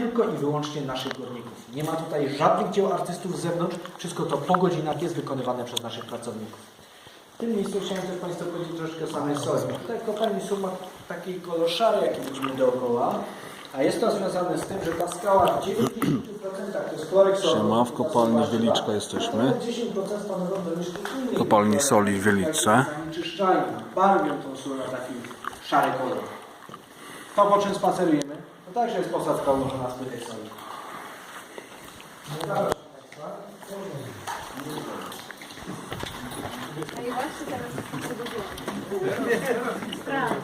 tylko i wyłącznie naszych górników. Nie ma tutaj żadnych dzieł artystów z zewnątrz, wszystko to po godzinach jest wykonywane przez naszych pracowników. W tym miejscu chciałem też Państwu powiedzieć troszkę o samej soli. Tutaj kopalni sól ma taki kolor szary, jaki widzimy dookoła, a jest to związane z tym, że ta skała w 90% to jest klorek soli. Siema, w kopalni Wieliczka jesteśmy. 10% stanowią domieszki Kopalni soli w Wieliczce. Zanieczyszczają, barwią tą sól na taki szary kolor. To po czym spacerujemy, także jest posadzka ułożona z tej. A i właśnie teraz przygotuję. Sprawa.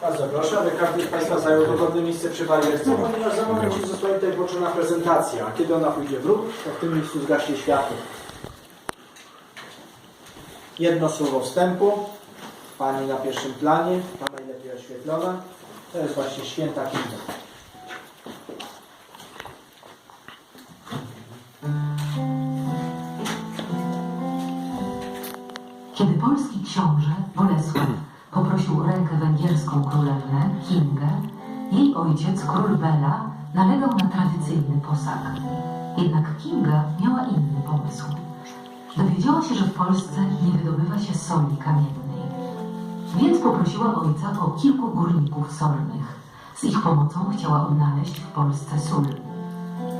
Bardzo proszę, aby każdy z Państwa zajął wygodne miejsce przy barierce, ponieważ za moment zostaje tutaj włączona prezentacja. A kiedy ona pójdzie w ruch, to w tym miejscu zgaśnie światło. Jedno słowo wstępu. Pani na pierwszym planie, ta najlepiej oświetlona. To jest właśnie święta Kinga. Kiedy polski książę Bolesław poprosił o rękę węgierską królewnę Kingę, jej ojciec, król Bela, nalegał na tradycyjny posag. Jednak Kinga miała inny pomysł. Dowiedziała się, że w Polsce nie wydobywa się soli kamiennej. Więc poprosiła ojca o kilku górników solnych. Z ich pomocą chciała odnaleźć w Polsce sól.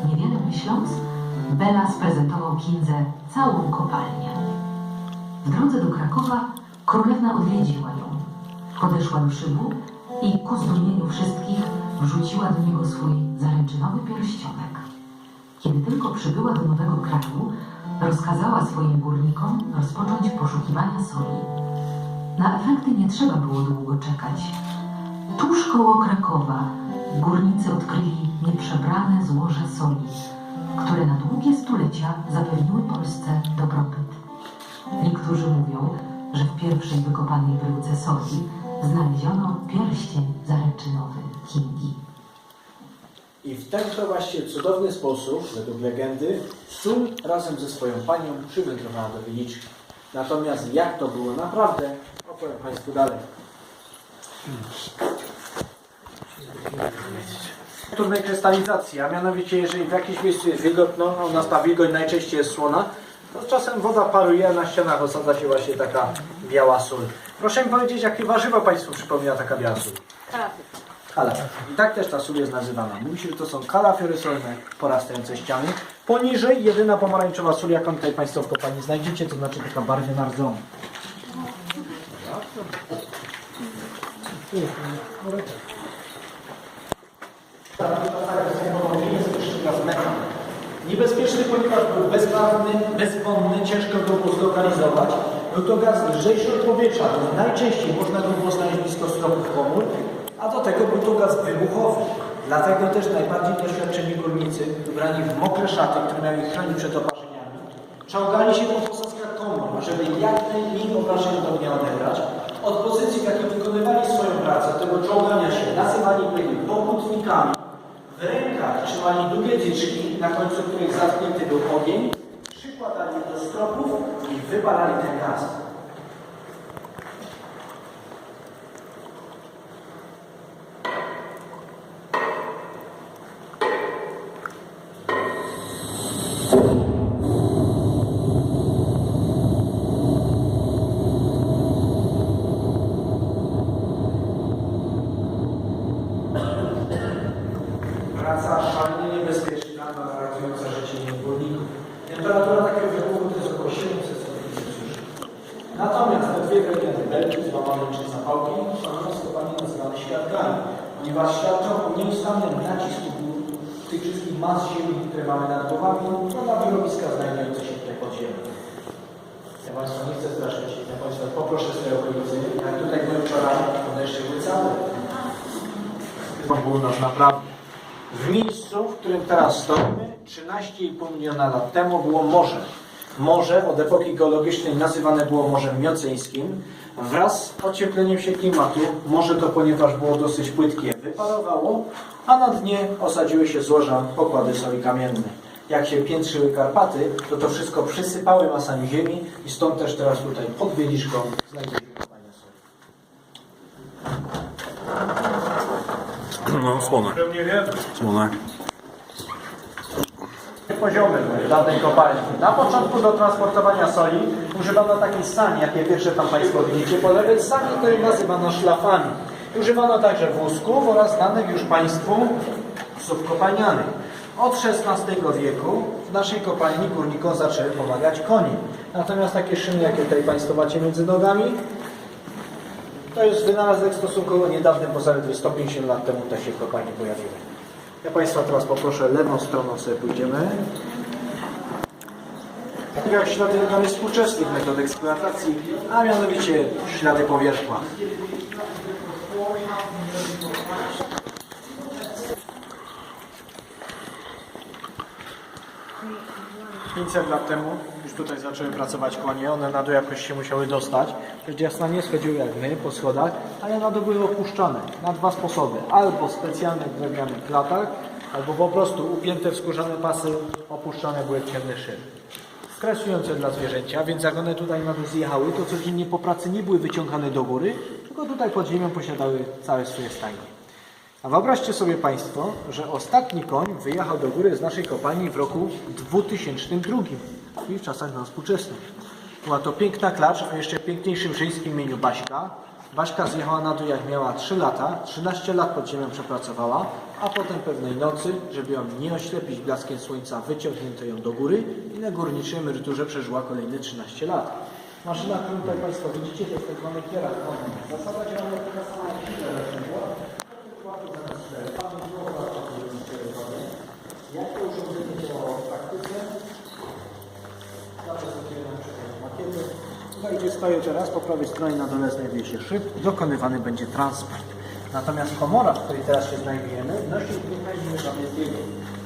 Niewiele myśląc, Bela sprezentował Kindze całą kopalnię. W drodze do Krakowa królewna odwiedziła ją. Podeszła do szybu i ku zdumieniu wszystkich wrzuciła do niego swój zaręczynowy pierścionek. Kiedy tylko przybyła do nowego kraju, rozkazała swoim górnikom rozpocząć poszukiwania soli. Na efekty nie trzeba było długo czekać. Tuż koło Krakowa górnicy odkryli nieprzebrane złoże soli, które na długie stulecia zapewniły Polsce dobrobyt. Niektórzy mówią, że w pierwszej wykopanej bryłce soli znaleziono pierścień zaręczynowy Kingi. I w ten to właśnie cudowny sposób, według legendy, sól razem ze swoją panią przywędrowała do Wieliczki. Natomiast jak to było naprawdę, opowiem Państwu dalej. Turnej krystalizacji, a mianowicie jeżeli w jakimś miejscu jest wilgotno, a u nas ta wilgoć najczęściej jest słona, to czasem woda paruje, a na ścianach osadza się właśnie taka biała sól. Proszę mi powiedzieć, jakie warzywa Państwu przypomina taka biała sól? Kalafior. Kalafior. I tak też ta sól jest nazywana. Mówi się, że to są kalafiory solne porastające ściany. Poniżej jedyna pomarańczowa sól, jaką tutaj Państwo w kopalni znajdziecie, to znaczy taka barwna rdzą. Niebezpieczny, ponieważ był bezbarwny, bezwonny, ciężko go było zlokalizować. Był to gaz lżejszy od powietrza, najczęściej można go było znaleźć blisko stropów komór, a do tego był to gaz wybuchowy. Dlatego też najbardziej doświadczeni górnicy, ubrani w mokre szaty, które miały ich chronić przed oparzeniami, czołgali się po posadzkach komór, żeby jak najmniej obrażeń od ognia odebrać. Od pozycji, w jakiej wykonywali swoją pracę, tego czołgania się, nazywani byli poputnikami. W rękach trzymali długie dyczki, na końcu których zatknięty był ogień, przykładali do stropów i wypalali ten gaz. Praca szalenie niebezpieczna, narażająca życie niewolników. Temperatura takiego wybuchu to jest około 700 stopni Celsjusza. Natomiast te dwie drewniane złamane przez zapałki są kopalnie nazywane świadkami, ponieważ świadczą o nieustannym nacisku tych wszystkich mas ziemi, które mamy nad głowami, no na wyrobiska znajdujące się tutaj pod ziemią. Ja Państwa nie chcę straszyć, ja Państwa poproszę swoje okolicy, jak tutaj byłem wczoraj, to deszcze były całe. Było nas naprawdę. W miejscu, w którym teraz stoimy, 13,5 miliona lat temu było morze. Morze od epoki geologicznej nazywane było Morzem Mioceńskim. Wraz z ociepleniem się klimatu, morze to ponieważ było dosyć płytkie, wyparowało, a na dnie osadziły się złoża pokłady soli kamiennej. Jak się piętrzyły Karpaty, to to wszystko przysypały masami ziemi i stąd też teraz tutaj pod Wieliczką znajduje się kopalnia No, słone. Pewnie wiem. Słone. Poziomy danej kopalni. Na początku do transportowania soli używano takiej sani, jakie pierwsze tam Państwo widzicie po lewej sani, której nazywano szlafami. Używano także wózków oraz danych już Państwu psów kopalnianych. Od XVI wieku w naszej kopalni górnikom zaczęły pomagać konie. Natomiast takie szyny, jakie tutaj Państwo macie między nogami, to jest wynalazek stosunkowo niedawny, bo zaledwie 150 lat temu te się w kopalni pojawiły. Ja Państwa teraz poproszę lewą stroną sobie pójdziemy. Jak ślady mamy współczesnych metod eksploatacji, a mianowicie ślady powierzchła. Pięćset lat temu tutaj zaczęły pracować konie, one na dół jakoś się musiały dostać. Przecież jasna nie schodziły jak my po schodach, ale na dół były opuszczane na dwa sposoby. Albo w specjalnych drewnianych klatach, albo po prostu upięte w skórzane pasy opuszczane były w ciemny szyb. Stresujące dla zwierzęcia, więc jak one tutaj na dół zjechały, to codziennie po pracy nie były wyciągane do góry, tylko tutaj pod ziemią posiadały całe swoje stajnie. A wyobraźcie sobie Państwo, że ostatni koń wyjechał do góry z naszej kopalni w roku 2002, czyli w czasach nam współczesnych. Była to piękna klacz o jeszcze piękniejszym żeńskim imieniu Baśka. Baśka zjechała na dół jak miała 3 lata, 13 lat pod ziemią przepracowała, a potem pewnej nocy, żeby ją nie oślepić blaskiem słońca, wyciągnięto ją do góry i na górniczej emeryturze przeżyła kolejne 13 lat. Maszyna, którą tutaj Państwo widzicie, to jest tak zwany kierat. Zasada działania taka sama jak silne Jak to urządzenie działało w praktyce? Zawsze sobie na przykład makiety. Stoję teraz, po prawej stronie na dole znajduje się szyb dokonywany będzie transport. Natomiast komora, w której teraz się znajdujemy, nosi imię Żabieskiego.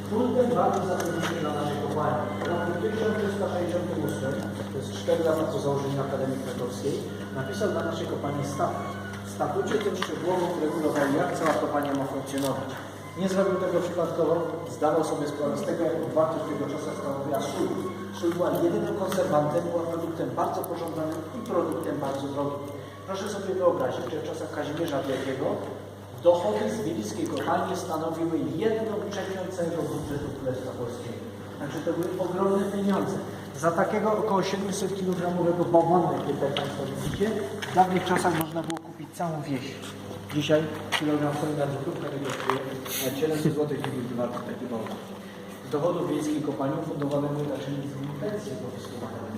Trudem bardzo zatrudniony dla naszej kopalni. W roku 1368, to jest 4 lata po założeniu Akademii Krakowskiej, napisał dla naszej kopalni statut. W statucie tym szczegółowo uregulował, jak cała kopalnia ma funkcjonować. Nie zrobił tego przypadkowo, zdawał sobie sprawę z tego, jaką wartość tego czasu stanowiła sól. Sól była jedynym konserwantem, produktem bardzo pożądanym i produktem bardzo drogim. Proszę sobie wyobrazić, że w czasach Kazimierza Wielkiego dochody z wieliskiej kopalni stanowiły jedną trzecią całego budżetu Królestwa Polskiego. Także to były ogromne pieniądze. Za takiego około 700 kg bałwana, jakie tutaj Państwo widzicie, w dawnych czasach można było kupić całą wieś. Dzisiaj kilogram soli na dwóch kosztuje nawet 700 zł nie warto taki bałwan. Z dochodów wiejskiej kopalni fundowane były między innymi pensje po.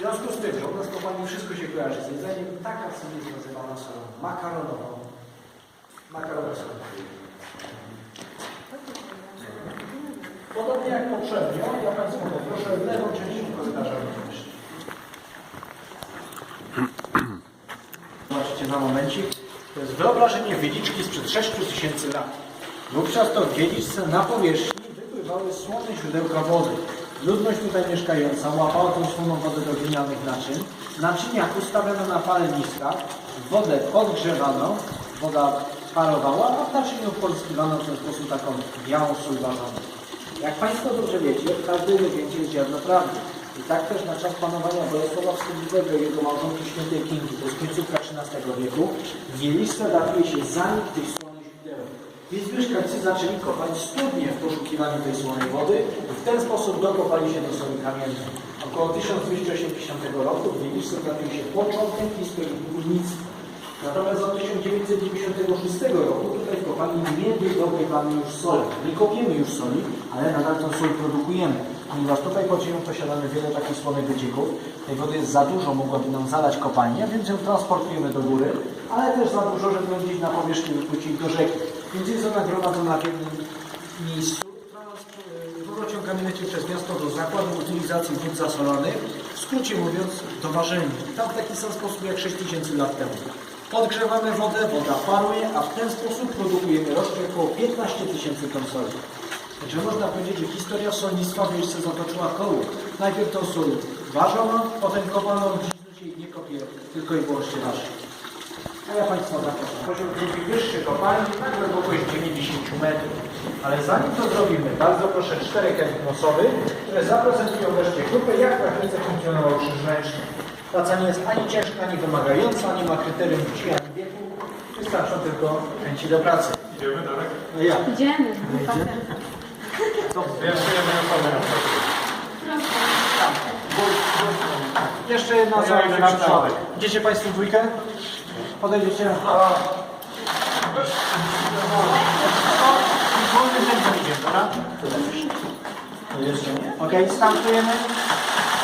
W związku z tym, że u nas w wszystko się kojarzy z jedzeniem, taka sobie jest nazywana solą makaronową. Makaronowa. Podobnie jak poprzednio, ja Państwa poproszę lewą część korytarza również. Zobaczycie na momencik. To jest wyobrażenie wieliczki sprzed 6 tysięcy lat. Wówczas to w wieliczce na powierzchni wypływały słone źródełka wody. Ludność tutaj mieszkająca łapała tą słoną wodę do glinianych naczyń. Naczynia ustawiono na paleniskach, wodę podgrzewano, woda parowała, a w naczyniu pozyskiwano w ten sposób taką białą sól ważoną. Jak Państwo dobrze wiecie, w każdej legendzie jest ziarno prawdy. I tak też na czas panowania Bolesława Wschodniego i jego małżonki świętej Kingi, to jest końcówka XIII wieku, w Wieliczce datuje się zanik tych słonych źródeł. Więc mieszkańcy zaczęli kopać studnie w poszukiwaniu tej słonej wody i w ten sposób dokopali się do soli kamiennej. Około 1280 roku w Wieliczce datuje się początek historii górnictwa. Natomiast od 1996 roku tutaj w kopalni nie wydobywamy już soli. Nie kopiemy już soli, ale nadal tą sól produkujemy. Ponieważ tutaj pod ziemią posiadamy wiele takich słonych wycieków, tej wody jest za dużo, mogłaby nam zalać kopalnię, więc ją transportujemy do góry, ale też za dużo, żeby ją gdzieś na powierzchni wypuścić do rzeki. Więc jest ona gromadzona w jednym miejscu. Rurociągami leci przez miasto do zakładu utylizacji wód zasolonych, w skrócie mówiąc do ważelni. Tam w taki sam sposób jak 6000 lat temu. Podgrzewamy wodę, woda paruje, a w ten sposób produkujemy rocznie około 15 tysięcy ton soli. Także można powiedzieć, że historia solnictwa w Wieliczce zatoczyła koło. Najpierw tą sól ważono, potem kopano, dziś się jej nie kopie, tylko i wyłącznie waży. A ja Państwa zapraszam. Poziom drugi wyższy kopalni na głębokość 90 metrów. Ale zanim to zrobimy, bardzo proszę czterech nosowy, które zaprezentują wreszcie grupę, jak w praktyce funkcjonował krzyż ręczny. Praca nie jest ani ciężka, ani wymagająca, nie ma kryterium płci, ani wieku. Wystarczą tylko chęci do pracy. Idziemy dalej. No ja. Idziemy. Jeszcze jedna osoba. Jeszcze jedna Ja osoba idę się na przodek. Idziecie Państwo w dwójkę? Podejdziecie. W wolnym idziemy, dobra? Nie? Okej, startujemy.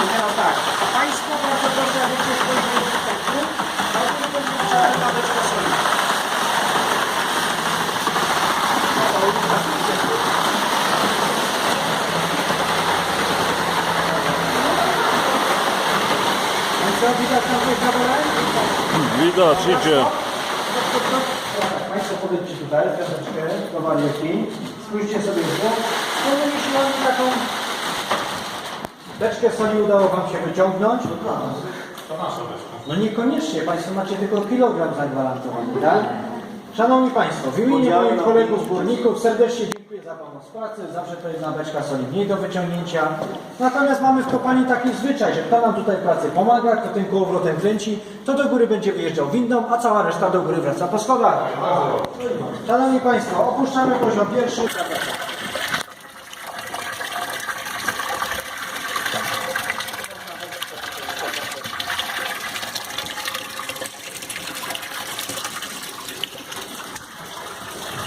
I teraz tak. Państwo bardzo proszę, abyście spojrzeli do tekstu. No to już tak idzie. No i co, widać na tej kabelę? Widać, idzie. Państwo podejdźcie tutaj, troszeczkę do wariuki. Spójrzcie sobie w bok. Wspólnymi siłami taką beczkę soli udało Wam się wyciągnąć. To nasza beczka. No niekoniecznie, Państwo macie tylko kilogram zagwarantowany, tak? Szanowni Państwo, w imieniu moich kolegów górników serdecznie dziękuję za pomoc w pracy. Zawsze to jedna beczka soli mniej do wyciągnięcia. Natomiast mamy w kopalni taki zwyczaj, że kto nam tutaj pracy pomaga, kto tym kołowrotem kręci, to do góry będzie wyjeżdżał windą, a cała reszta do góry wraca po schodach. Szanowni Państwo, opuszczamy poziom pierwszy.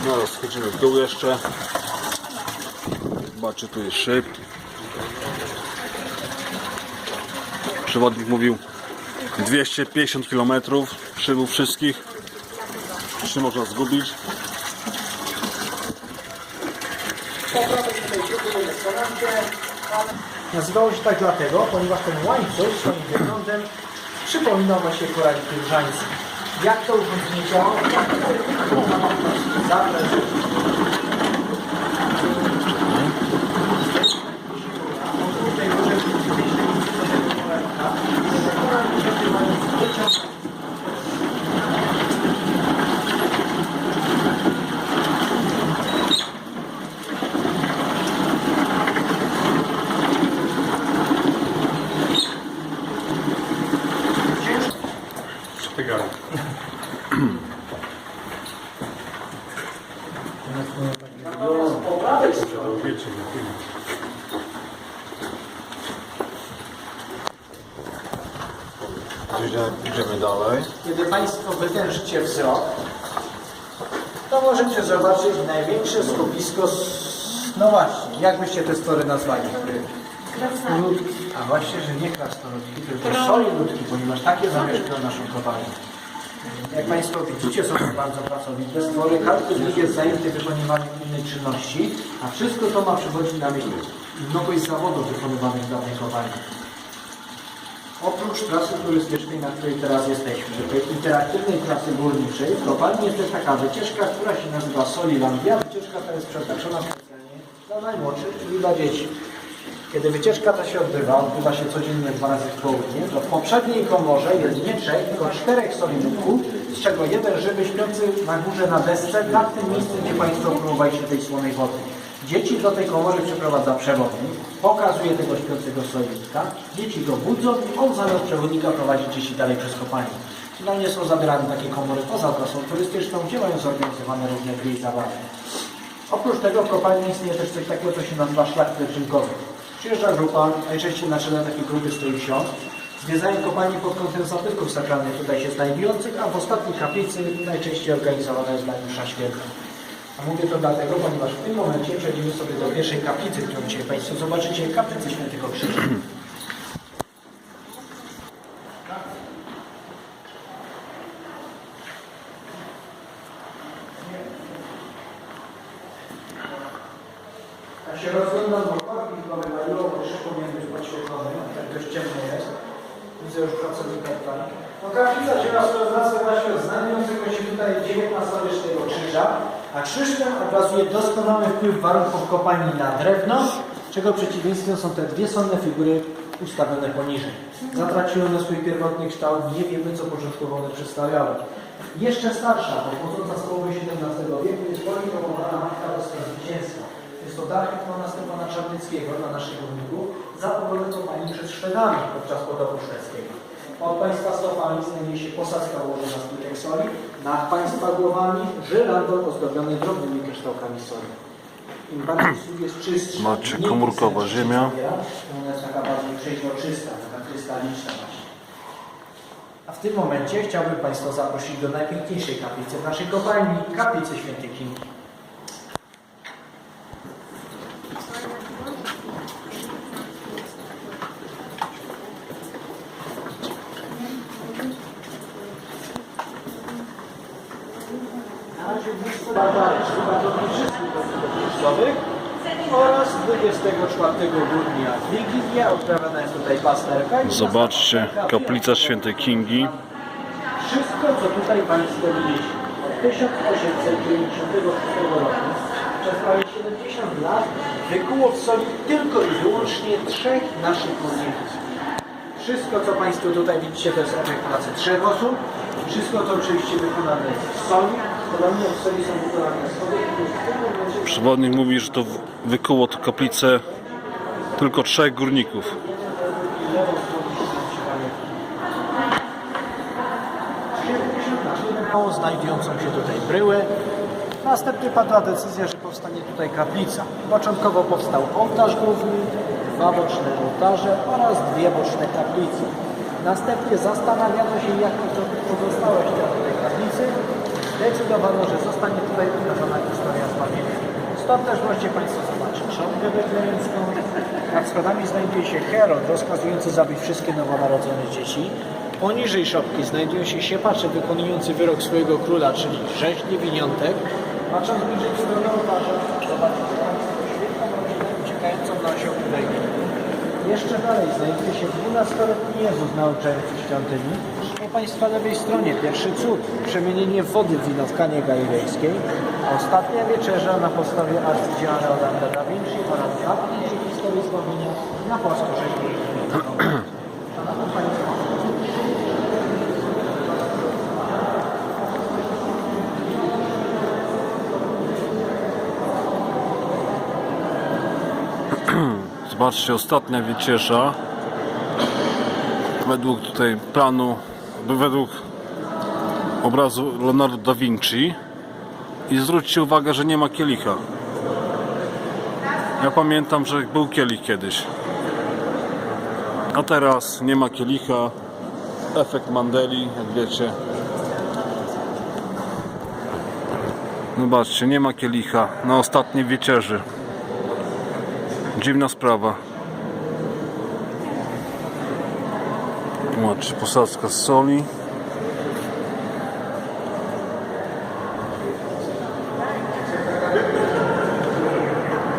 No, schodzimy w dół jeszcze. Zobaczy, tu jest szyb. Przewodnik mówił 250 km szybów wszystkich. Czy można zgubić? Nazywało się tak dlatego, ponieważ ten łańcuch swoim wyglądem przypominał właśnie koraliki różańskie. Jak to urządzenie działało? Zapraszam. Sztygali. Po prawej stronie Wiecie, nie chwilę. Idziemy, idziemy dalej. Kiedy Państwo wytężycie wzrok, to możecie zobaczyć największe skupisko, no właśnie, jak byście te story nazwali? Ludki. A właśnie, że nie krasnoludki, tylko soliludki, ponieważ takie zamieszkują naszą kopalnię. Jak Państwo widzicie, są to bardzo pracowite stwory. Każdy z nich jest zajęty wykonywaniem innej czynności, a wszystko to ma przywodzić na myśl mnogość zawodów wykonywanych w danej kopalni. Trasy turystycznej, na której teraz jesteśmy, tej interaktywnej trasy górniczej, w kopalni jest też taka wycieczka, która się nazywa Solilandia. Wycieczka ta jest przeznaczona specjalnie dla najmłodszych, czyli dla dzieci. Kiedy wycieczka ta się odbywa, odbywa się codziennie dwa razy w południe, to w poprzedniej komorze jest nie trzech, tylko czterech solidówków, z czego jeden żywy śpiący na górze na desce, nad tym miejscem, gdzie Państwo próbowaliście tej słonej wody. Dzieci do tej komory przeprowadza przewodnik, pokazuje tego śpiącego solidka, dzieci go budzą i on zamiast przewodnika prowadzi dzieci dalej przez kopalnię. Finalnie są zabierane takie komory poza trasą turystyczną, gdzie mają zorganizowane różne gry i zabawy. Oprócz tego w kopalni istnieje też coś takiego, co się nazywa szlak pielgrzymkowy. Przyjeżdża grupa, najczęściej na czele takiej grupy stoi ksiądz, zwiedzają kopalnię pod kątem zabytków sakralnych tutaj się znajdujących, a w ostatniej kaplicy najczęściej organizowana jest dla nich. A mówię to dlatego, ponieważ w tym momencie przejdziemy sobie do pierwszej kaplicy, którą dzisiaj Państwo zobaczycie, kaplicy Świętego Krzyża. Jak się rozglądam, bo korki chyba wywaliło, bo jeszcze powinien być podświetlony, tak dość ciemno jest. Widzę już pracownika tutaj. No kaplica wzięła swoją nazwę właśnie od znajdującego się tutaj XIX-wiecznego krzyża, a krzyż ten doskonały wpływ warunków kopalni na drewno, czego przeciwieństwem są te dwie sonne figury ustawione poniżej. Zatraciły one swój pierwotny kształt, nie wiemy co początkowo one przedstawiały. Jeszcze starsza, pochodząca z połowy XVII wieku, jest poinformowana Matka Boska Zwycięstwa. Jest to dar ikona Stefana Czarnyckiego dla naszych rolników za ulokowanie przez Szwedami podczas potopu szwedzkiego. Od państwa stopami znajduje się posadzka ułożona z plitek soli, nad państwa głowami żyrandol ozdobiony drobnymi kryształkami soli. Im bardziej jest czystsza, Macie mniej komórkowa ziemia. Ona jest taka bardziej przeźroczysta, taka krystaliczna właśnie. A w tym momencie chciałbym Państwa zaprosić do najpiękniejszej kaplicy w naszej kopalni, kaplicy Świętej Kingi. Na Badarzy, Badowniczych Państwowych oraz 24 grudnia Wigilia, odprawiana jest tutaj pasterka. Zobaczcie, kaplica świętej Kingi. wszystko, co tutaj Państwo widzieliście, od 1896 roku przez prawie 70 lat wykuło w soli tylko i wyłącznie trzech naszych górników. Wszystko, co Państwo tutaj widzicie, to jest efekt pracy trzech osób. Wszystko to oczywiście wykonane jest w soli. Przewodnik mówi, że to wykuło to kaplicę tylko trzech górników. znajdującą się tutaj bryłę. Następnie padła decyzja, że powstanie tutaj kaplica. Początkowo powstał ołtarz główny, dwa boczne ołtarze oraz dwie boczne kaplice. Następnie zastanawiano się, jak to zrobić pozostałość tej kaplicy. Zdecydowano, że zostanie tutaj ukażona historia zbawienia. Stąd też możecie Państwo zobaczyć szopkę betlejemską. Nad schodami znajduje się Herod rozkazujący zabić wszystkie nowonarodzone dzieci. Poniżej szopki znajdują się siepacze wykonujący wyrok swojego króla, czyli rzeź niewiniątek. Patrząc bliżej w stronę ołtarza, zobaczycie Jeszcze dalej znajduje się 12-letni Jezus nauczający świątyni. Po Państwa lewej stronie pierwszy cud, przemienienie wody w wino w Kanie Galilejskiej. Ostatnia wieczerza na podstawie arcydzieła Leonarda da Vinci oraz zapadniczej historii zbawienia na płaskorzeźbie. Szanowni Zobaczcie, ostatnia wieczerza. Według tutaj planu, według obrazu Leonardo da Vinci. I zwróćcie uwagę, że nie ma kielicha. Ja pamiętam, że był kielich kiedyś. A teraz nie ma kielicha. Efekt Mandeli, jak wiecie. Zobaczcie, nie ma kielicha na ostatniej wieczerzy. Dziwna sprawa. Zobaczcie, posadzka z soli.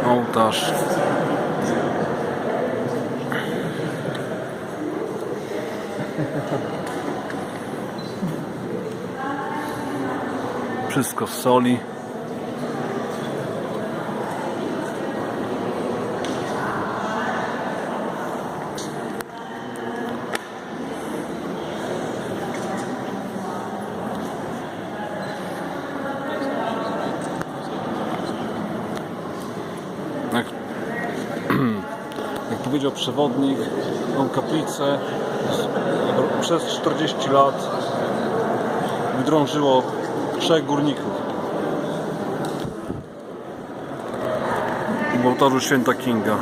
Ołtarz. Wszystko z soli. Powiedział przewodnik, tą kaplicę przez 40 lat wydrążyło trzech górników. W ołtarzu święta Kinga.